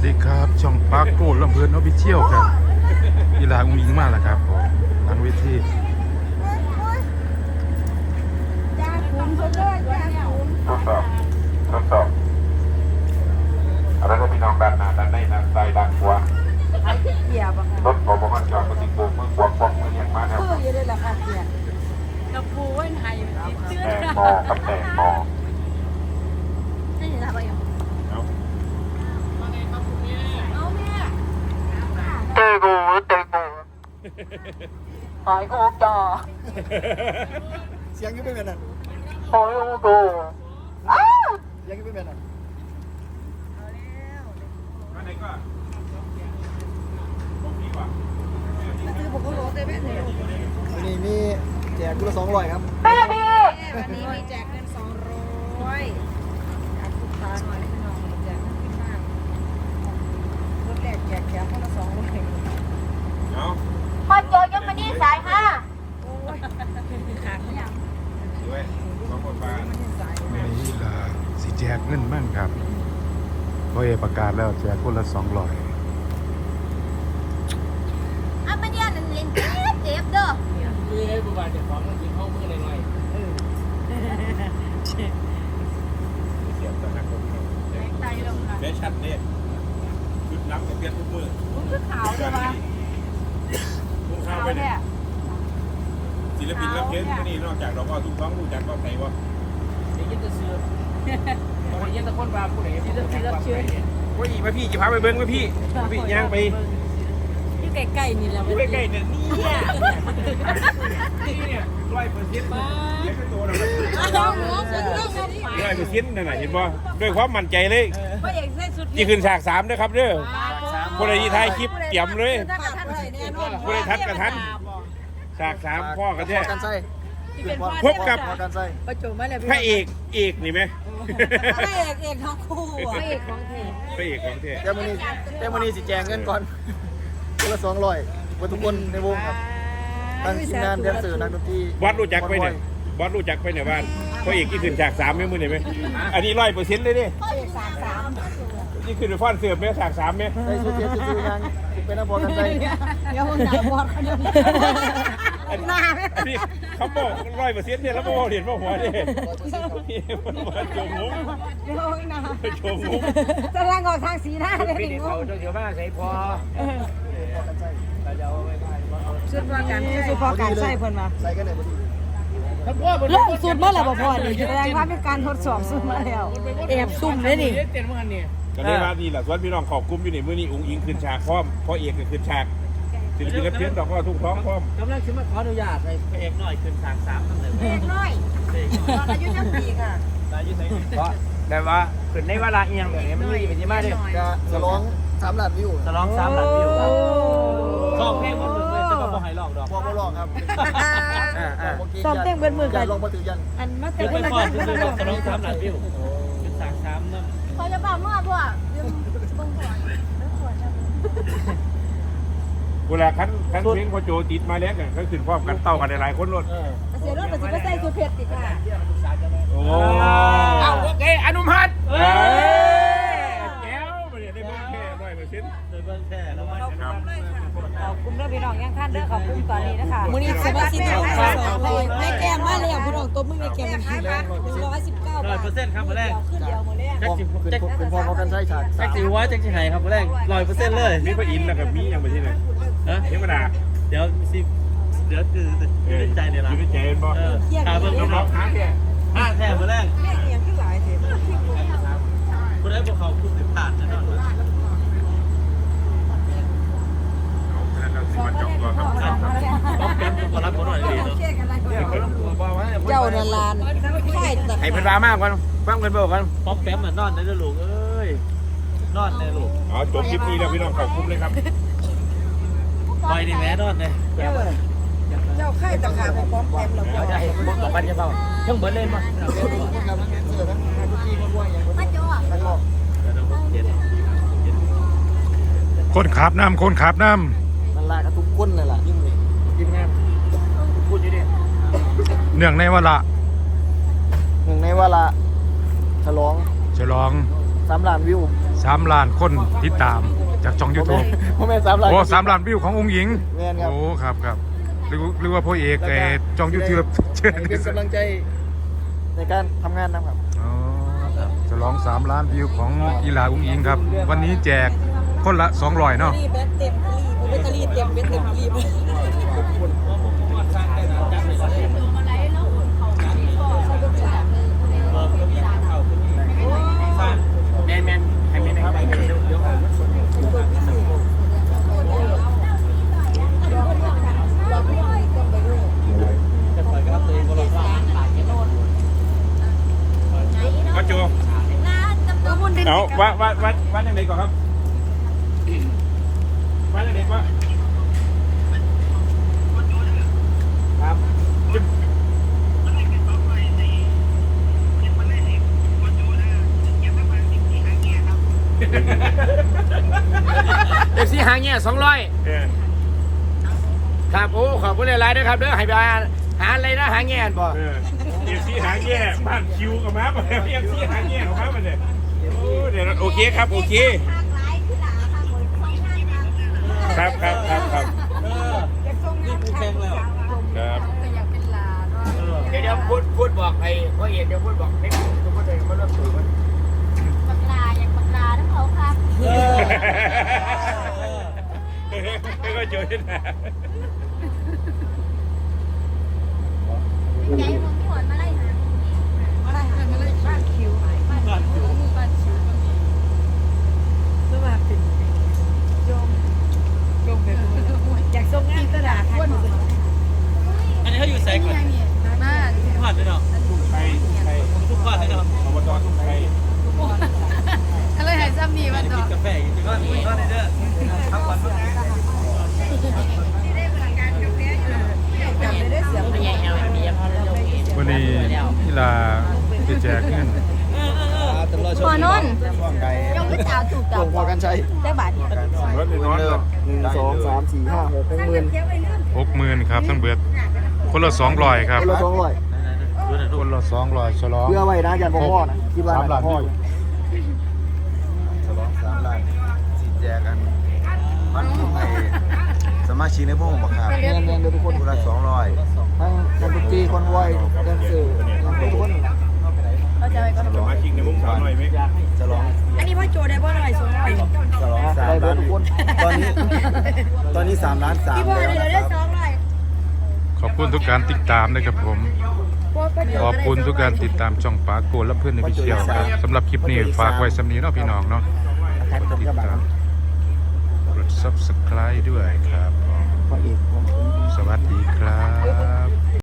วัสดีครับ ช่องปาร์โก้ลำเพลินออฟฟิเชียลครับกีฬาอุ้งยิงมากแล้วครับผมหลังเวทีจ้าคุณเขาเลิกจ้าคุณทดสอบทดสอบอะไรก็พี่น้องด้านหน้าด้านในด้านซ้ายด้านขวาเอาที่เกียบอะค่ะรถผมบอกว่าจอดก็ติดโบกมือขวาขวามือเรียงมาแล้วคืออยู่ได้ละค่ะเกียบกระปูไว้ไทยจืดแตงนะโมกับแตงโม นี่อยู่ทำอะไรอยู่ เอา เอาแม่ เตกูเตกู หอยโอกจ่อเสียงอยังไม่เป็นอะหอยกูเสียงอยังไม่เป็นอะอันไหนก็ก็คือผมก็รู้ได้แม่เนี่ยวันนี้มีแจกกุละสองร้อยครับวันนี้มีแจกเงินสองร้อยอยากลูกค้าหน่อยพี่น้องแจกเงินขึ้นมากรถแรกแจกแถมคนละสองร้อย เอา พอเจอยังมานี่สายห้าโอ้ยขาดไม่ยัง ด้วยสองคนบ้าน นี่ล่ะสิแจก เงินมั่งครับเพราะเอประกาศแล้วแจกคนละสองร้อยอะมาเนี่ยนั่นเล่นเจ็บเจ็บเด้อคือให้บุบาเดี๋ยวของมันกินเข้ามือหน่อยเสียบตะนักคนเนาะไตลงค่ะเบี้ยชัดเนี่ยชุดล้ำกับเบี้ยทุกมือผมคือขาวใช่ปะทุ่งข้าขาววไปเนี่เนี่ยยศิลปินรับเพลงที่นี่นอกจากเราก็ทุกท้องรู้จักก็ใครวะๆเดี๋ยวยินจะซื้อ คนยินตะคนบาผู้ใดที่จะซื้อรับเชื้อว่าอีมาพี่จะพาไปเบิ้งไหมพี่มาพี่ย่างไปอยู่ใกล้ๆนี่แหละดูใกล้ๆเนี่ยเนี่ยนี่เนี่ยร้อยเปอร์เซ็นต์เลี้ยงตัวเราเอาหมูสุดต้องกันดิร้อยเปอร์เซ็นต์นั่นน่ะเห็นป่ะด้วยความมั่นใจเลยพ่อเอกใส่สุดที่ขึ้นฉากสามนะครับเด้อคนใดที่ถ่ายคลิปเตรียมเลยถ้ากระทันลยแน่นอนคนใดทัดกระทันฉากสามพ่อกันแท้พอกันไส้ที่เป็นพบกับพอกันไส้ประจุมาแล้วพระเอกเอกนี่ไหม พระเอกเอกทั้งคู่พระเอกของเทพระเอกของแท้แต่วันนี้แต่วันนี้สิแจกเงินก่อนกุละสองร้อยเพื่อทุกคนในวงครับทั้งทีมงานแดนเซอร์นักดนตรีบอสรู้จักไปเนี่ยบอสรู้จักไปเนี่ยบ้านพระเอกที่ขึ้นฉากสามไหมมือเนี่ยไหมอันนี้ร้อยเปอร์เซ็นต์เลยดิพ่อเอกสามสามนี่ขึ้นไปฟ้อนเสือไหมฉากสามไหม ใส่ชุดเทียบชุดงานเป็นนักบอลกันไส้เดี๋ยวมึงหนาบอดเขาเดี๋ยว อันนี้เขาบอกร้อยเปอร์เซ็นต์เนี่ยแล้วบอกเห็นว่าหัวเนี่ยมันมาโจมงงเดี๋ยวมึงหนาโจมงงจะล่างออกทางสีหน้าเลยปีดินี้เขาเดี๋ยวมาใส่พอสุดพอกันสุดพอกันใส่เพิ่นมาใส่กันไหนพอดีถ้าพ่อเป็นเริ่มสุดเมื่อไหร่บ่พอนี่แสดงว่าเป็นการทดสอบสุดมาแล้วแอบซุ่มเลยนี่เต้นเมื่อกันนี่ก็ได้ว่านี่แหละส่วนพี่น้องขอบกลุ้มอยู่ในมือนี้อุ้งอิงขึ้นฉากพร้อมเพราะเอกก็ขึ้นฉาก ศิลปินรับเชิญดอกก็ทุกท้องพร้อมกำลังชิมาขออนุญาตให้พระเอกหน่อยขึ้นฉากสามตั้งแต่เอกน้อยตอนอายุยังปีค่ะได้ยุ่งไหนเพราะแต่ว่าขึ้นในเวลาเอียงแบบนี้มันมีเป็นยังไงดิก็ฉลองสามล้านวิวฉลองสามล้านวิวครับชอบเพลงมันเลยแต่ว่าบ่ให้ลอกดอกพอมาลองครับอ่าอ่าซ้อมเต้นเบิดมืออกัย่านลองมาถือยันอันมาคืเต้อนไปเบิดก่อนมือคือกันฉลองสามล้านวิวขึ้นฉากสามนะพอจะบอกเมื่อพ่อเรื่องบงหัวเรื่องหัวจะ เวลาคันคันเพลงพอโจติดมาแล้วเนี่ยก็ขึ้นพร้อมกันเต้ากันหลายๆคนรถเสียรถแต่สิไปใส่สุเพชรติค่ะโอ้เอาโอเคอนุมัติเอ้ยแก้วมาเนี่ยได้เบิ่งแค่ร้อยเปอร์เซ็นต์โดยเบื้องแค่แล้วมันครับขอบคุณเด้อพี่น้องยังท่านเด้อขอบคุณตอนนี้นะคะมื้อนี้สมาชิกของเราสองเลยแม่แก้มมาแล้วพี่น้องตัวมึงแม่แก้มมันคือร้อยสิบเก้าร้อยบาทเปอร์เซ็นต์ครับมาแรกขึ้นเดียวหมดเลยแจ็คสิเป็นแจ็คเป็นพอพอกันไส้ฉากแจ็คสิหัวแจ็คสิไหนครับมาแรกร้อยเปอร์เซ็นต์เลยมีพระอินทร์แล้วก็มีอย่างไปที่ไหน ฮะเทวดาเดี๋ยวสิเดี๋ยวคืออยู่ในใจเนี่ยละอยู่ในใจเห็นบ่เออขาเบิ่งน้น้อองงๆหาแค่ๆห้าแท้มาแรกแม่เอียงขึ้นหลายเสียคนได้พวกเขาคุณสิผ่านแน่นอนแล้วก็สิมาจบก่อนครับต้องแป๊บก็รับเขาหน่อยดีเนาะเจ้านันลานใช่แต่ให้เพิ่นว่ามากกว่าฟังเพิ่นบอกกันป๊อปแป๊บเหมือนนอนได้ด้วยลูกเอ้ยนอนได้ลูกอ๋อจบคลิปนี้แล้วพี่น้องขอบคุณเลยครับ ไปดิแม่นอนเลยเจ้าไข่ตะขาบพร้อมแต้มเราเดี๋ยวจะให้บอกต่อกันจะเปล่าเครื่องเบิร์ดเล่นมาคนกับนักแดนเซอร์ทั้งนักดนตรีคนด้วยอย่างคนมาโจ้นักร้องเดี๋ยวเราเย็นเย็นคนขับน้ำคนขับน้นั่นแหละกับทุกคนเลยล่ะยิ่งเลยทีมงานพูดอยู่ดิำเนื่องในวาระหนึ่งในว่าละฉลอง ฉลองสามล้านวิวสามล้านคนติดตาม จากช่องยูทูบพ่อแม่สามล้านโอ้สามล้านวิวขององค์หญิงแม่นครับโอ้ครับครับหรือหรือว่าพ่อเอกไอ้ช่องยูทูบเชิญเป็นกำลังใจในการทำงานนะครับอ๋อครับจะลองสามล้านวิวของอีหลาองค์หญิงครับ วันนี้แจกคนละสองร้อยเนาะรีบเต็มรีบแบตเตอรี่เต็มเต็มรีบ แมนแมนให้แมนนะครับเดี๋ยวเดี๋ยว ก็จูเอา ว่าว่าว่าว่าจังไดก่อนครับว่าจังไดก่อนครับเอฟซีหางเงี้ยสองร้อยเออครับโอ้ขอบคุณหลายๆด้วยครับเด้อให้ไปหาอะไรนะหางเงี้ยบ่เออเอฟซีหางแย่บ้านคิวกับม้ามาแล้วเอฟซีหางแย่ของม้ามาเนี่ยโอ้ เดี๋ยวโอเคครับโอเค ครับครับครับครับครับ เดี๋ยวเดี๋ยวพูดพูดบอกไอ้พ่อเอกเดี๋ยวพูดบอกให้ทุกคนเลยมาเริ่มสูงปากลาอย่างปากลาทั้งเขาครับไม่ก็เจอที่ไหนใจมึงที่หวนมาไล่หามึงนี่ บ้านคิวบ้านคิวบ้านคิวสวัสดีโยมโยมเป็นอยากส่งงานกระดาษคน อันนี้เขาอยู่ใส่ก่อน บ้าน ผ่านเลยเนาะ ใครใคร ทุกผ่านเลยเนาะ อบตทุกใคร อะไรหายซ้ำนี่วันต่อกาแฟอยู่ที่บ้านก็ได้เด้อพักผ่อนพักผ่อน จำไม่ได้เสียง ไม่ใช่เอาไม่ใช่พอแล้ว วันนี้อีหลาจะแจกเงินพอนนยงก็จ่าถูกหลจับวงพ่อกันชัยได้บาทรถในน้อยเลยหนึ่งสองสามสี่ห้าหกหกหมื่นหกหมื่นครับทั้งเบิดคนละสองร้อยครับ คนละสองร้อยคนละสองร้อยฉลองเพื่อไว้นะอาจารย์พ่อพ่อนะคิดว่าสามล้านพ่อวิวฉลองสามล้านสิแจกกันมันไอสมาชิกในวงบ่ครับเรียนเรียนเดี๋ยวทุกคนคนละสองร้อยทั้งนั กดนตรีคนไหวแดนเซอร์ทุกคนเราจะไปก็สมาชิกในวงสาวหน่อยไหมฉลองอันนี้พ่อโจได้พ่อหน่อยสองร้อยฉลองสามได้เบิล้าดนทุกคนตอนนี้ตอนนี้สามล้านสามพี่พ่อแล้วเดี๋ยวนะคได้รับสองร้อยขอบคุณทุกการติดตามนะครับผมขอบคุณทุกการติดตามช่องปาโกและเพื่อนในพิเชียวครับสำหรับคลิปนี้ฝากไว้สำนีเนาะพี่น้องเนาะกดติดตามกด subscribe ด้วยครับพระเอกของ